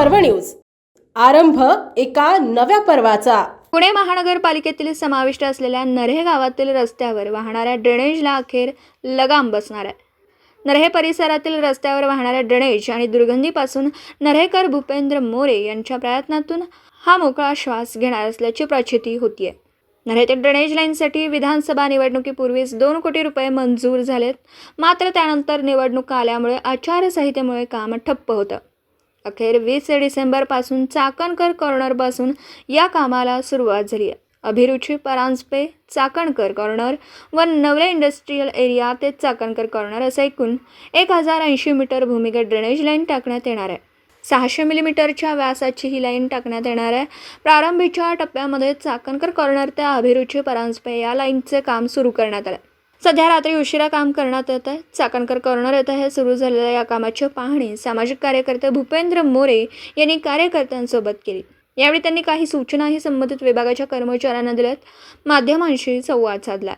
पर्व न्यूज. आरंभ एका नव्या पर्वाचा. पुणे महानगरपालिकेतील समाविष्ट असलेल्या नरे गावातील रस्त्यावर वाहणाऱ्या ड्रेनेजला अखेर लगाम बसणार आहे. नरहे परिसरातील रस्त्यावर वाहणाऱ्या ड्रेनेज आणि दुर्गंधीपासून नरेकर भूपेंद्र मोरे यांच्या प्रयत्नातून हा मोकळा श्वास घेणार असल्याची प्रचिती होतीये. ते ड्रेनेज लाईनसाठी विधानसभा निवडणुकीपूर्वीच दोन कोटी रुपये मंजूर झालेत. मात्र त्यानंतर निवडणुका आल्यामुळे आचारसंहितेमुळे काम ठप्प होतं. अखेर वीस डिसेंबरपासून चाकणकर कॉर्नरपासून या कामाला सुरुवात झाली. आहे अभिरुची परांजपे चाकणकर कॉर्नर व नवले इंडस्ट्रीयल एरिया ते चाकणकर कॉर्नर असं एकूण एक हजार ऐंशी मीटर भूमिगत ड्रेनेज लाईन टाकण्यात येणार आहे. सहाशे मिलीमीटरच्या व्यासाची ही लाईन टाकण्यात येणार आहे. प्रारंभीच्या टप्प्यामध्ये चाकणकर कॉर्नर ते अभिरुची परांजपे या लाईनचे काम सुरू करण्यात आलं. सध्या रात्री उशिरा काम करण्यात येत आहे. चाकणकर कॉर्नर येथे हे सुरू झालेल्या या कामाची पाहणी सामाजिक कार्यकर्ते भूपेंद्र मोरे यांनी कार्यकर्त्यांसोबत केली. यावेळी त्यांनी काही सूचनाही संबंधित विभागाच्या कर्मचाऱ्यांना दिल्यात. माध्यमांशी संवाद साधला.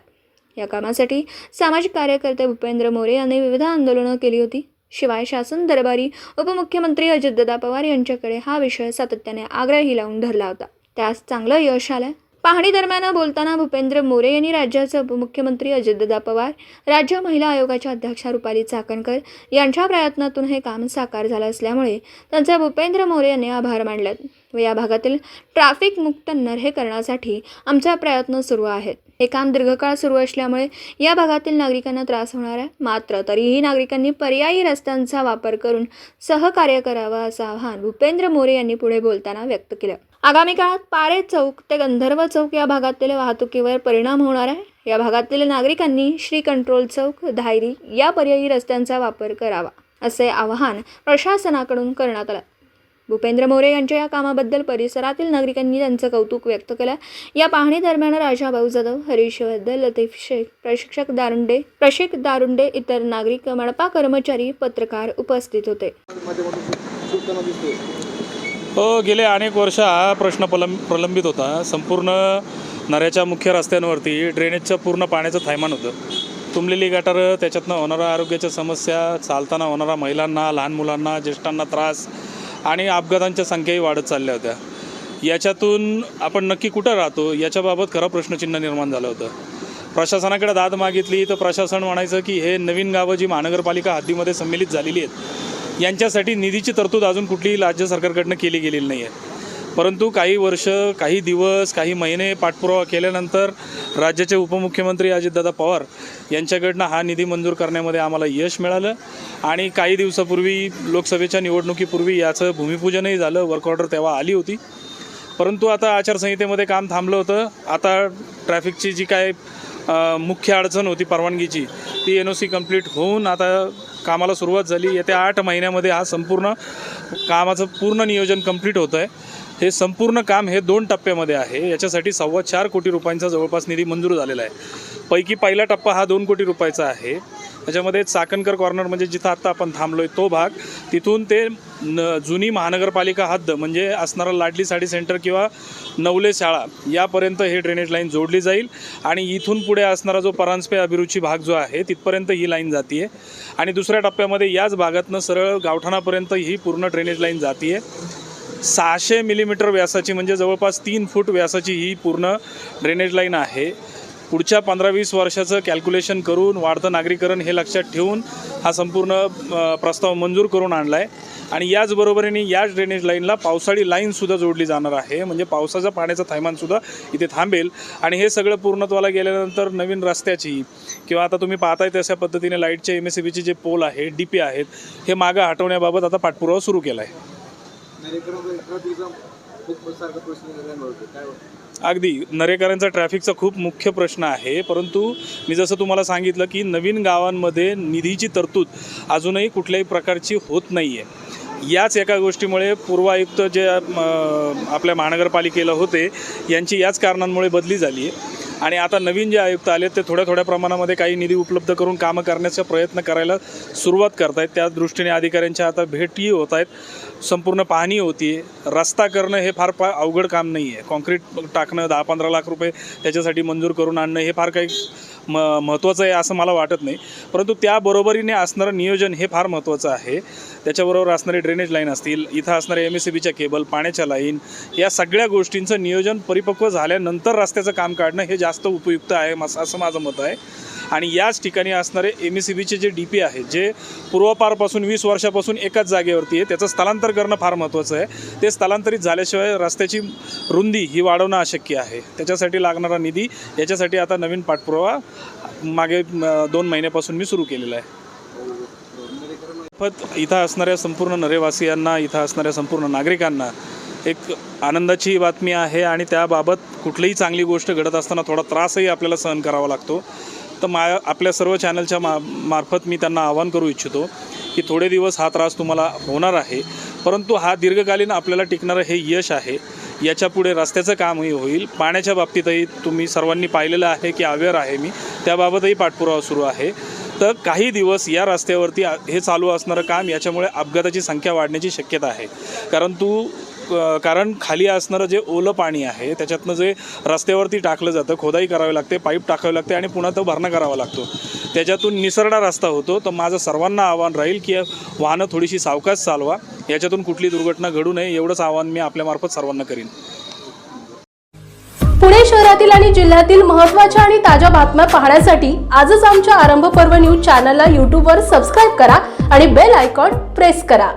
या कामासाठी सामाजिक कार्यकर्ते भूपेंद्र मोरे यांनी विविध आंदोलनं केली होती. शिवाय शासन दरबारी उपमुख्यमंत्री अजितदादा पवार यांच्याकडे हा विषय सातत्याने आग्रही लावून धरला होता. त्यास चांगलं यश आलं पाहणी दरम्यान बोलताना भूपेंद्र मोरे यांनी राज्याचे उपमुख्यमंत्री अजितदादा पवार राज्य महिला आयोगाच्या अध्यक्षा रुपाली चाकणकर यांच्या प्रयत्नातून हे काम साकार झालं असल्यामुळे त्यांचे भूपेंद्र मोरे यांनी आभार मानलेत. व या भागातील ट्रॅफिक मुक्त नर्हे करण्यासाठी आमचा प्रयत्न सुरू आहेत. हे काम दीर्घकाळ सुरू असल्यामुळे या भागातील नागरिकांना त्रास होणार आहे मात्र तरीही नागरिकांनी पर्यायी रस्त्यांचा वापर करून सहकार्य करावं असं आवाहन भूपेंद्र मोरे यांनी पुढे बोलताना व्यक्त केलं. आगामी काळात पारे चौक ते गंधर्व चौक या भागातील वाहतुकीवर परिणाम होणार आहे. या भागातील नागरिकांनी श्री कंट्रोल चौक धायरी या पर्यायी रस्त्यांचा वापर करावा असे आवाहन प्रशासनाकडून करण्यात आलं. भूपेंद्र मोरे यांच्या या कामाबद्दल परिसरातील नागरिकांनी त्यांचं कौतुक व्यक्त केलं. या पाहणी दरम्यान राजाभाऊ जाधव हरीश वैद्य लतीफ शेख प्रशिक्षक दारुंडे प्रशिक दारुंडे इतर नागरिक मनपा कर्मचारी पत्रकार उपस्थित होते. हो गेले अनेक वर्ष हा प्रश्न प्रलंब प्रलंबित होता. संपूर्ण नऱ्याच्या मुख्य रस्त्यांवरती ड्रेनेजचं पूर्ण पाण्याचं थैमान होतं. तुंबलेली गटारं त्याच्यातनं होणाऱ्या आरोग्याच्या समस्या चालताना होणारा महिलांना लहान मुलांना ज्येष्ठांना त्रास आणि अपघातांच्या संख्याही वाढत चालल्या होत्या. याच्यातून आपण नक्की कुठं राहतो? याच्याबाबत खरं प्रश्नचिन्ह निर्माण झालं होतं. प्रशासनाकडे दाद मागितली तर प्रशासन म्हणायचं की हे नवीन गावं जी महानगरपालिका हद्दीमध्ये संमिलित झालेली आहेत यांच्यासाठी निधीची तरतूद अजून कुठलीही राज्य सरकारकडनं केली गेलेली नाही आहे परंतु काही वर्ष काही दिवस काही महिने पाठपुरावा केल्यानंतर राज्याचे उपमुख्यमंत्री अजितदादा पवार यांच्याकडनं हा निधी मंजूर करण्यामध्ये आम्हाला यश मिळालं. आणि काही दिवसापूर्वी लोकसभेच्या निवडणुकीपूर्वी याचं भूमिपूजनही झालं. वर्क ऑर्डर तेव्हा आली होती. परंतु आता आचारसंहितेमध्ये काम थांबलं होतं. आता ट्रॅफिकची जी काय मुख्य अडचण होती परवानगीची ती एन ओ सी कंप्लीट होऊन आता कामाला सुरुवात झाली. येत्या आठ महिन्यामध्ये हा संपूर्ण कामाचं पूर्ण नियोजन कंप्लीट होतं आहे हे संपूर्ण काम हे दोन टप्प्यामध्ये आहे. याच्यासाठी सव्वा चार कोटी रुपयांचा जवळपास निधी मंजूर झालेला आहे. पैकी पहिला टप्पा हा दोन कोटी रुपयाचा आहे. त्याच्यामध्ये चाकणकर कॉर्नर म्हणजे जिथं आत्ता आपण थांबलो आहे तो भाग. तिथून ते न जुनी महानगरपालिका हद्द म्हणजे असणारा लाडली साडी सेंटर किंवा नवले शाळा यापर्यंत हे ड्रेनेज लाईन जोडली जाईल. आणि इथून पुढे असणारा जो परांजपे अभिरुची भाग जो आहे तिथपर्यंत ही लाईन जाते आणि दुसऱ्या टप्प्यामध्ये याच भागातनं सरळ गावठाणापर्यंत ही पूर्ण ड्रेनेज लाईन जाते सहाशे मिलीमीटर व्यासाची म्हणजे जवळपास तीन फूट व्यासाची ही पूर्ण ड्रेनेज लाईन आहे. पुढच्या पंधरा वीस वर्षाचं कॅल्क्युलेशन करून वाढतं नागरीकरण हे लक्षात ठेवून हा संपूर्ण प्रस्ताव मंजूर करून आणला आहे आणि याचबरोबरीने याच ड्रेनेज लाईनला पावसाळी लाईनसुद्धा जोडली जाणार आहे. म्हणजे पावसाचा पाण्याचा थैमानसुद्धा इथे थांबेल. आणि हे सगळं पूर्णत्वाला गेल्यानंतर नवीन रस्त्याची किंवा आता तुम्ही पाहताय तशा पद्धतीने लाईटचे एम एस सी बीचे जे पोल आहे डी पी आहेत हे मागं हटवण्याबाबत आता पाठपुरावा सुरू केला आहे अगदी. नरेकरांचा ट्रॅफिकचा खूप मुख्य प्रश्न आहे. परंतु मी जसं तुम्हाला सांगितलं की नवीन गावांमध्ये निधीची तरतूद अजूनही कुठल्याही प्रकारची होत नाही आहे याच एका गोष्टीमुळे पूर्वायुक्त जे आपल्या महानगरपालिकेला होते यांची याच कारणांमुळे बदली झाली आहे आणि आता नवीन जे आयुक्त आले ते थोड्या थोड्या प्रमाणामध्ये काही निधी उपलब्ध करून कामं करण्याचा प्रयत्न करायला सुरुवात करत आहेत त्या दृष्टीने अधिकाऱ्यांच्या आता भेटी होत आहेत संपूर्ण पाहणी होती. रस्ता करणं हे फार फार अवघड काम नाही आहे कॉन्क्रीट टाकणं दहा पंधरा लाख रुपये त्याच्यासाठी मंजूर करून आणणं हे फार काही म महत्त्वाचं आहे असं मला वाटत नाही. परंतु त्याबरोबरीने असणारं नियोजन हे फार महत्त्वाचं आहे. त्याच्याबरोबर असणारे ड्रेनेज लाईन असतील इथं असणारे एम एस सी बीच्या केबल पाण्याच्या लाईन या सगळ्या गोष्टींचं नियोजन परिपक्व झाल्यानंतर रस्त्याचं काम काढणं हे जास्त उपयुक्त आहे मस- असं माझं मत आहे. आणि याच ठिकाणी असणारे एम एस सी बीचे जे डी पी आहे जे पूर्वापारपासून वीस वर्षापासून एकाच जागेवरती आहे त्याचं स्थलांतर करणं फार महत्त्वाचं आहे. ते स्थलांतरित झाल्याशिवाय रस्त्याची रुंदी ही वाढवणं अशक्य आहे. त्याच्यासाठी लागणारा निधी याच्यासाठी आता नवीन पाठपुरावा मागे म, दोन महिन्यापासून मी सुरू केलेला आहे. इथं असणाऱ्या संपूर्ण नरेवासियांना इथं असणाऱ्या संपूर्ण नागरिकांना एक आनंदाची बातमी आहे आणि त्याबाबत कुठलीही चांगली गोष्ट घडत असताना थोडा त्रासही आपल्याला सहन करावा लागतो. तर मा आपल्या सर्व चॅनलच्या मा मार्फत मी त्यांना आवाहन करू इच्छितो की थोडे दिवस हा त्रास तुम्हाला होणार आहे. परंतु हा दीर्घकालीन आपल्याला टिकणारं हे यश आहे. याच्यापुढे रस्त्याचं कामही होईल. पाण्याच्या बाबतीतही तुम्ही सर्वांनी पाहिलेलं आहे की अवेअर आहे मी. त्याबाबतही पाठपुरावा सुरू आहे. तर काही दिवस या रस्त्यावरती हे चालू असणारं काम याच्यामुळे अपघाताची संख्या वाढण्याची शक्यता आहे. कारण तू क- कारण खाली असणारं जे ओलं पाणी आहे त्याच्यातनं जे रस्त्यावरती टाकलं जातं खोदाई करावी लागते पाईप टाकावे लागते आणि पुन्हा तो भरणा करावा लागतो. त्याच्यातून निसरडा रस्ता होतो. तर माझं सर्वांना आव्हान राहील की वाहनं थोडीशी सावकाश चालवा. याच्यातून कुठली दुर्घटना घडू नये एवढंच आव्हान मी आपल्यामार्फत सर्वांना करीन. पुणे शहरातील आणि जिल्ह्यातील महत्त्वाच्या आणि ताज्या बातम्या पाहण्यासाठी आजच आमच्या आरंभ पर्व न्यूज चॅनलला यूट्यूबवर सबस्क्राईब करा आणि बेल आयकॉन प्रेस करा.